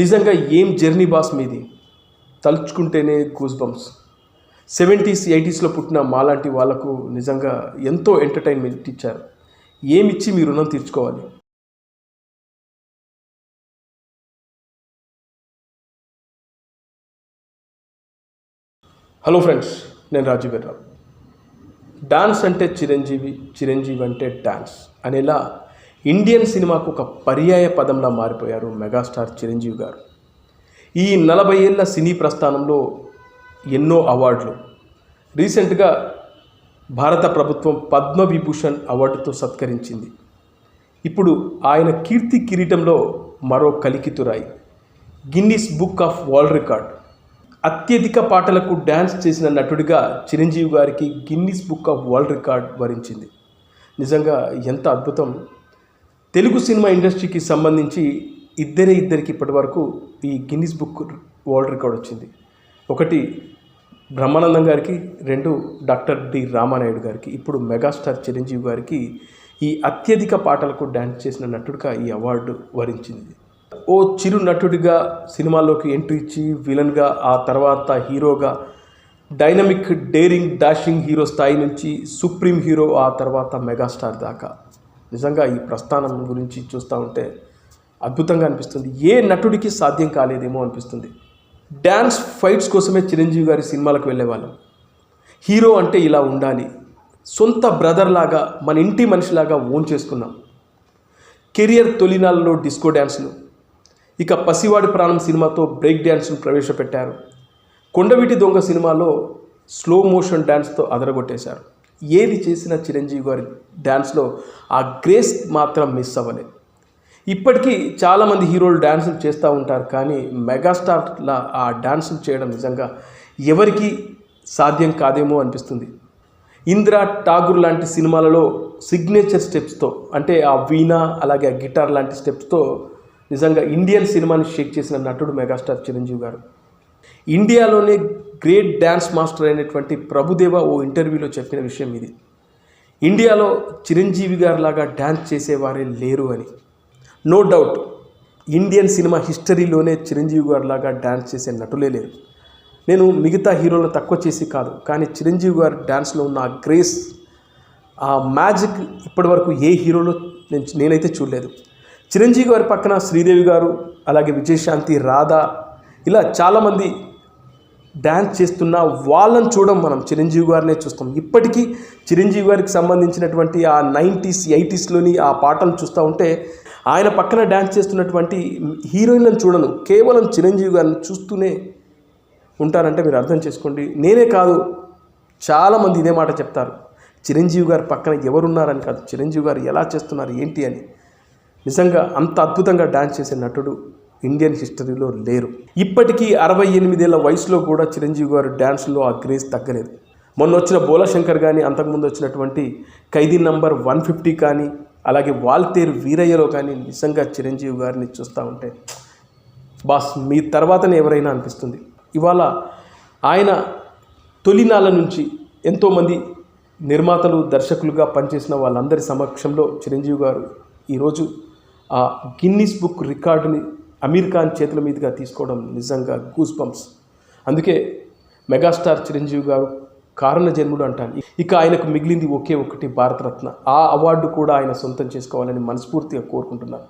నిజంగా ఏం journey boss మీది? తలుచుకుంటేనే గూస్ బంప్స్ సెవెంటీస్ ఎయిటీస్లో పుట్టిన మాలాంటి వాళ్ళకు నిజంగా ఎంతో ఎంటర్టైన్మెంట్ ఇచ్చారు. ఏమిచ్చి మీ రుణం తీర్చుకోవాలి? హలో ఫ్రెండ్స్ నేను రాజీవ్ రావు డాన్స్ అంటే చిరంజీవి చిరంజీవి అంటే డాన్స్ అనేలా ఇండియన్ సినిమాకు ఒక పర్యాయ పదంలా మారిపోయారు మెగాస్టార్ చిరంజీవి గారు. ఈ నలభై ఏళ్ళ సినీ ప్రస్థానంలో ఎన్నో అవార్డులు. రీసెంట్గా భారత ప్రభుత్వం పద్మవిభూషణ్ అవార్డుతో సత్కరించింది. ఇప్పుడు ఆయన కీర్తి కిరీటంలో మరో కలికితురాయి Guinness book of world record. అత్యధిక పాటలకు డ్యాన్స్ చేసిన నటుడిగా చిరంజీవి గారికి Guinness book of world record వరించింది. నిజంగా ఎంత అద్భుతం! తెలుగు సినిమా ఇండస్ట్రీకి సంబంధించి ఇద్దరే ఇద్దరికి ఇప్పటి వరకు ఈ గిన్నిస్ బుక్ వరల్డ్ రికార్డ్ వచ్చింది. ఒకటి బ్రహ్మానందం గారికి రెండు డాక్టర్ డి రామానాయుడు గారికి ఇప్పుడు మెగాస్టార్ చిరంజీవి గారికి ఈ అత్యధిక పాటలకు డ్యాన్స్ చేసిన నటుడిగా ఈ అవార్డు వరించింది. ఓ చిరు నటుడిగా సినిమాల్లోకి ఎంట్రీ ఇచ్చి విలన్గా ఆ తర్వాత హీరోగా డైనమిక్ డేరింగ్ డాషింగ్ హీరో స్థాయి నుంచి సుప్రీం హీరో ఆ తర్వాత మెగాస్టార్ దాకా. నిజంగా ఈ ప్రస్థానం గురించి చూస్తూ ఉంటే అద్భుతంగా అనిపిస్తుంది. ఏ నటుడికి సాధ్యం కాలేదేమో అనిపిస్తుంది. డ్యాన్స్ ఫైట్స్ కోసమే చిరంజీవి గారి సినిమాలకు వెళ్ళేవాళ్ళం. హీరో అంటే ఇలా ఉండాలి. సొంత బ్రదర్ లాగా మన ఇంటి మనిషిలాగా ఓన్ చేసుకున్నాం. కెరియర్ తొలినాళ్ళలో డిస్కో డ్యాన్సులు ఇక పసివాడి ప్రాణం సినిమాతో బ్రేక్ డ్యాన్స్ను ప్రవేశపెట్టారు. కొండవీటి దొంగ సినిమాలో స్లో మోషన్ డ్యాన్స్తో అదరగొట్టేశారు. ఏది చేసినా చిరంజీవి గారి డ్యాన్స్లో ఆ గ్రేస్ మాత్రం మిస్ అవ్వలేదు. ఇప్పటికీ చాలామంది హీరోలు డ్యాన్సులు చేస్తూ ఉంటారు కానీ మెగాస్టార్లా ఆ డ్యాన్సులు చేయడం నిజంగా ఎవరికి సాధ్యం కాదేమో అనిపిస్తుంది. ఇంద్ర ఠాగూర్ లాంటి సినిమాలలో సిగ్నేచర్ స్టెప్స్తో అంటే ఆ వీణా అలాగే ఆ గిటార్ లాంటి స్టెప్స్తో నిజంగా ఇండియన్ సినిమాని షేక్ చేసిన నటుడు మెగాస్టార్ చిరంజీవి గారు. ఇండియాలోనే గ్రేట్ డ్యాన్స్ మాస్టర్ అయినటువంటి ప్రభుదేవ ఓ ఇంటర్వ్యూలో చెప్పిన విషయం ఇది. ఇండియాలో చిరంజీవి గారు లాగా డ్యాన్స్ చేసేవారే లేరు అని. నో డౌట్ ఇండియన్ సినిమా హిస్టరీలోనే చిరంజీవి గారు లాగా డ్యాన్స్ చేసే నటులే లేరు. నేను మిగతా హీరోలను తక్కువ చేసి కాదు కానీ చిరంజీవి గారు డ్యాన్స్లో ఉన్న ఆ గ్రేస్ ఆ మ్యాజిక్ ఇప్పటివరకు ఏ హీరోలో నేను నేనైతే చూడలేదు. చిరంజీవి గారి పక్కన శ్రీదేవి గారు అలాగే విజయశాంతి రాధా ఇలా చాలామంది డ్యాన్స్ చేస్తున్న వాళ్ళని చూడడం మనం చిరంజీవి గారినే చూస్తాం. ఇప్పటికీ చిరంజీవి గారికి సంబంధించినటువంటి ఆ నైంటీస్ ఎయిటీస్లోని ఆ పాటలు చూస్తూ ఉంటే ఆయన పక్కన డ్యాన్స్ చేస్తున్నటువంటి హీరోయిన్లను చూడను. కేవలం చిరంజీవి గారిని చూస్తూనే ఉంటారంటే మీరు అర్థం చేసుకోండి. నేనే కాదు చాలామంది ఇదే మాట చెప్తారు. చిరంజీవి గారి పక్కన ఎవరున్నారని కాదు చిరంజీవి గారు ఎలా చేస్తున్నారు ఏంటి అని. నిజంగా అంత అద్భుతంగా డ్యాన్స్ చేసే నటుడు ఇండియన్ హిస్టరీలో లేరు. ఇప్పటికీ అరవై ఎనిమిదేళ్ళ వయసులో కూడా చిరంజీవి గారు డ్యాన్స్లో ఆ గ్రేస్ తగ్గలేదు. మొన్న వచ్చిన బోలాశంకర్ కానీ అంతకుముందు వచ్చినటువంటి ఖైదీ నంబర్ వన్ ఫిఫ్టీ కానీ అలాగే వాల్తేరు వీరయ్యలో కానీ నిజంగా చిరంజీవి గారిని చూస్తూ ఉంటే బాస్ మీ తర్వాతనే ఎవరైనా అనిపిస్తుంది. ఇవాళ ఆయన తొలినాళ్ళ నుంచి ఎంతోమంది నిర్మాతలు దర్శకులుగా పనిచేసిన వాళ్ళందరి సమక్షంలో చిరంజీవి గారు ఈరోజు ఆ గిన్నిస్ బుక్ రికార్డుని అమీర్ ఖాన్ చేతుల మీదుగా తీసుకోవడం నిజంగా గూస్ బంప్స్ అందుకే మెగాస్టార్ చిరంజీవి గారు కారణ జన్ముడు అంటాను ఇక ఆయనకు మిగిలింది ఒకే ఒకటి భారతరత్న. ఆ అవార్డు కూడా ఆయన సొంతం చేసుకోవాలని మనస్ఫూర్తిగా కోరుకుంటున్నాను.